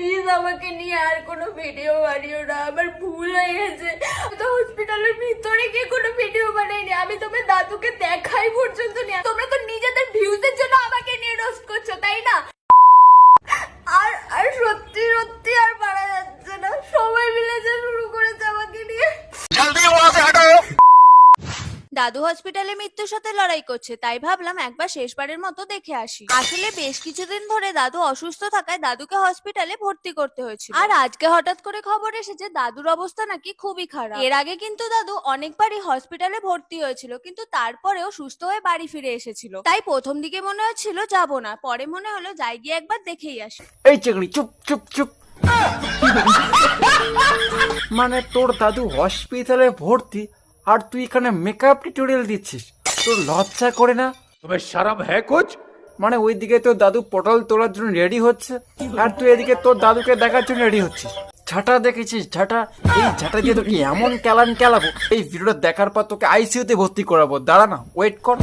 Please আমাকে নিয়ে আর কোনো ভিডিও বানিও না। আমার ভুল হয়ে গেছে। তো হসপিটালের ভিতরে গিয়ে কোনো ভিডিও বানাইনি। আমি তোমার দাদুকে দেখাই দাদু হসপিটালে মৃত্যুর সাথে লড়াই করছে, তাই ভাবলাম একবার শেষবারের মতো দেখে আসি। আসলে বেশ কিছুদিন ধরে দাদু অসুস্থ থাকায় দাদুকে হসপিটালে ভর্তি করতে হয়েছিল। আর আজকে হঠাৎ করে খবর এসেছে, দাদুর অবস্থা নাকি খুবই খারাপ। এর আগে কিন্তু দাদু অনেকবারই হসপিটালে ভর্তি হয়েছিল, কিন্তু তারপরেও সুস্থ হয়ে বাড়ি ফিরে এসেছিল। তাই প্রথম দিকে মনে হচ্ছিল যাব না, পরে মনে হলো যাই গিয়ে একবার দেখেই আসি। এই চাকরি চুপ চুপ চুপ। মানে তোর দাদু হসপিটালে ভর্তি আর তুই এখানে মেকআপ টিউটোরিয়াল দিচ্ছিস তোর লজ্জা করে না? তবে সারাম হ্যাঁ কোচ? মানে ওই দিকে তোর দাদু পটল তোলার জন্য রেডি হচ্ছে আর তুই এদিকে তোর দাদুকে দেখার জন্য রেডি হচ্ছিস। ঝাঁটা দেখেছিস ঝাঁটা? এই ঝাঁটা দিয়ে তোকে এমন ক্যালান ক্যালাবো এই ভিডিওটা দেখার পর তোকে আইসিউতে ভর্তি করাবো। দাঁড়া না ওয়েট কর।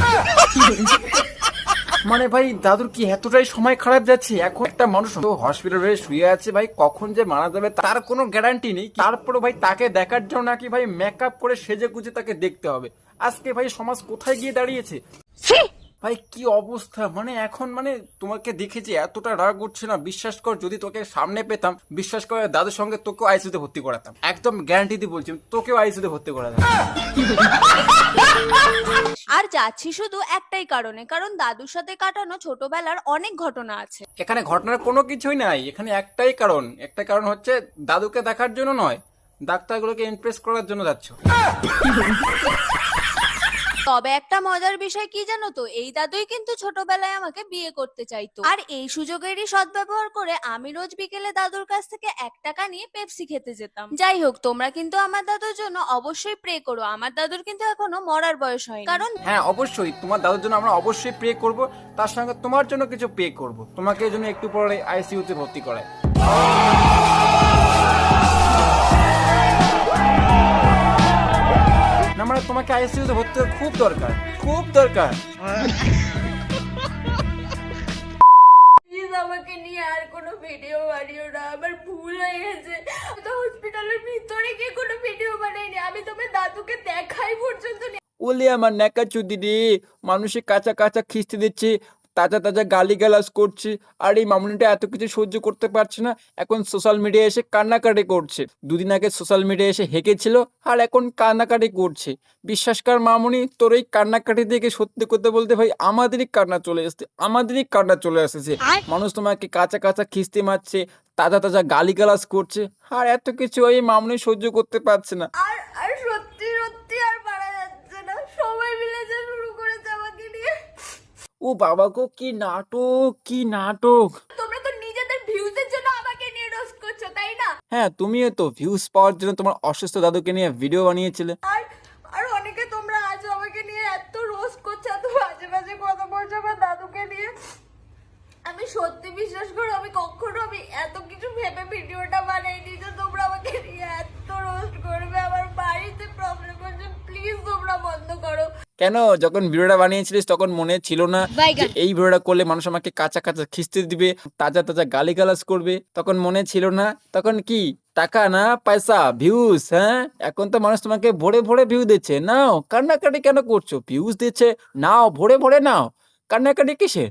মানে ভাই, দাদুর কি এতটাই সময় খারাপ যাচ্ছে? এখন একটা মানুষ তো হসপিটালে শুয়ে আছে ভাই, কখন যে মারা যাবে তার কোনো গ্যারান্টি নেই। তারপরে ভাই তাকে দেখার জন্য নাকি ভাই মেকআপ করে সেজে গুজে তাকে দেখতে হবে। আজকে ভাই সমাজ কোথায় গিয়ে দাঁড়িয়েছে? ভাই কি অবস্থা? মানে এখন মানে তোমাকে দেখেছি এতটা রাগ উঠছে না বিশ্বাস কর যদি তোকে সামনে পেতাম বিশ্বাস করে দাদুর সঙ্গে তোকেও আইসিউতে ভর্তি করাতাম। একদম গ্যারান্টি দিয়ে বলছি তোকেও আইসিউতে ভর্তি করাতাম। আর যাচ্ছি শুধু একটাই কারণে কারণ দাদুর সাথে কাটানো ছোটবেলার অনেক ঘটনা আছে। এখানে ঘটনার কোনো কিছুই নাই এখানে একটাই কারণ। একটা কারণ হচ্ছে দাদুকে দেখার জন্য নয় ডাক্তারগুলোকে ইমপ্রেস করার জন্য যাচ্ছ। তবে একটা মজার বিষয় কি জানো তো? এই দাদুই কিন্তু ছোটবেলায় আমাকে বিয়ে করতে চাইতো। আর এই সুযোগেরই সদ্ব্যবহার করে আমি রোজ বিকেলে দাদুর কাছ থেকে এক টাকা নিয়ে পেপসি খেতে যেতাম। যাই হোক, তোমরা কিন্তু আমার দাদুর জন্য অবশ্যই প্রে করো। আমার দাদুর কিন্তু এখনও মরার বয়স হয়নি। কারণ হ্যাঁ অবশ্যই। তোমার দাদুর জন্য আমরা অবশ্যই প্রে করব। তার সঙ্গে তোমার জন্য কিছু পে করব। তোমাকে জন্য একটু পরে আইসিইউতে ভর্তি করায় তোমাকে আইসিইউতে ভর্তি খুব দরকার খুব দরকার। প্লিজ আমাকে নিয়ে আর কোনো ভিডিও বানিও না আমার ভুল হয়ে গেছে। তো হসপিটালের ভিতরে গিয়ে কোনো ভিডিও বানাইনি আমি তোমার দাদুকে দেখাই পর্যন্ত ওলে আমার ন্যাকা চুদি রে মানুষে কাঁচা কাঁচা খিস্তি দিচ্ছে তাজা তাজা গালি গালাজ করছে আর এই মামুনিটা এত কিছু সহ্য করতে পারছে না। এখন সোশ্যাল মিডিয়া এসে কান্নাকাটি করছে। দুদিন আগে সোশ্যাল মিডিয়া এসে হেঁকেছিল আর এখন কান্নাকাটি করছে। বিশ্বাসকার মামুনি তোর এই কান্নাকাটি দেখে সত্যি করতে বলতে ভাই আমাদেরই কান্না চলে এসেছে আমাদেরই কান্না চলে এসেছে। মানুষ তোমাকে কাঁচা কাঁচা খিস্তি মারছে তাজা তাজা গালি গালাজ করছে আর এত কিছু এই মামুনি সহ্য করতে পারছে না। ও বাবা গো কি নাটক কি নাটক। তোমরা তো নিজেদের ভিউজের জন্য আমাকে নিয়ে রোস্ট করছ তাই না? হ্যাঁ তুমিও তো ভিউজ পাওয়ার জন্য তোমার অসুস্থ দাদুকে নিয়ে ভিডিও বানিয়েছিলে। আর আর অনেকে তোমরা আজও আমাকে নিয়ে এত রোস্ট করছ এত বাজে বাজে কথা বলছো আমার দাদুকে নিয়ে আমি সত্যি বিশ্বাস করো আমি কখনো আমি এত কিছু ভেবে ভিডিওটা বানাইনি যে তোমরা আমাকে নিয়ে এত রোস্ট করবে আমার বাড়িতে প্রবলেম হচ্ছে প্লিজ তোমরা বন্ধ করো কেন? যখন ভিডিওটা বানিয়েছিলিস তখন মনে ছিল না যে এই ভিডিওটা করলে মানুষ আমাকে কাঁচা কাঁচা খিস্তি দিবে তাজা তাজা গালি গালিগালাজ করবে। তখন মনে ছিল না তখন কি? টাকা না পয়সা? ভিউজ হ্যাঁ? এখন তো মানুষ তোমাকে ভরে ভরে ভিউ দিচ্ছে। নাও কান্নাকাটি কেন করছ? ভিউজ দিচ্ছে নাও ভরে ভরে নাও। কান্নাকাটি কিসে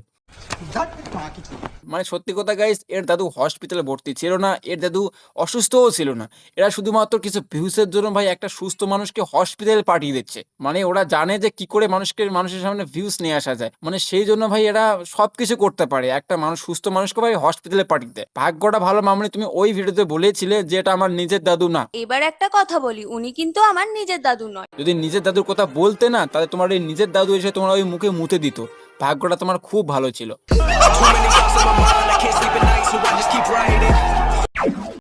মানে সত্যি কথা গাইস এর দাদু হসপিটালে ভর্তি ছিল না এর দাদু অসুস্থও ছিল না। এরা শুধুমাত্র কিছু ভিউসের জন্য ভাই একটা সুস্থ মানুষকে হসপিটালে পাঠিয়ে দিচ্ছে। মানে ওরা জানে যে কি করে মানুষকে মানুষের সামনে ভিউস নিয়ে আসা যায়। মানে সেই জন্য ভাই এরা সবকিছু করতে পারে। একটা মানুষ সুস্থ মানুষকে ভাই হসপিটালে পাঠিয়ে দেয়। ভাগ্যটা ভালো মামনি তুমি ওই ভিডিওতে বলেছিলে যে এটা আমার নিজের দাদু না। এবার একটা কথা বলি উনি কিন্তু আমার নিজের দাদু নয়। যদি নিজের দাদুর কথা বলতে না তাহলে তোমার এই নিজের দাদু এসে তোমার ওই মুখে মুতে দিত। ভাগ্যটা তোমার খুব ভালো ছিল।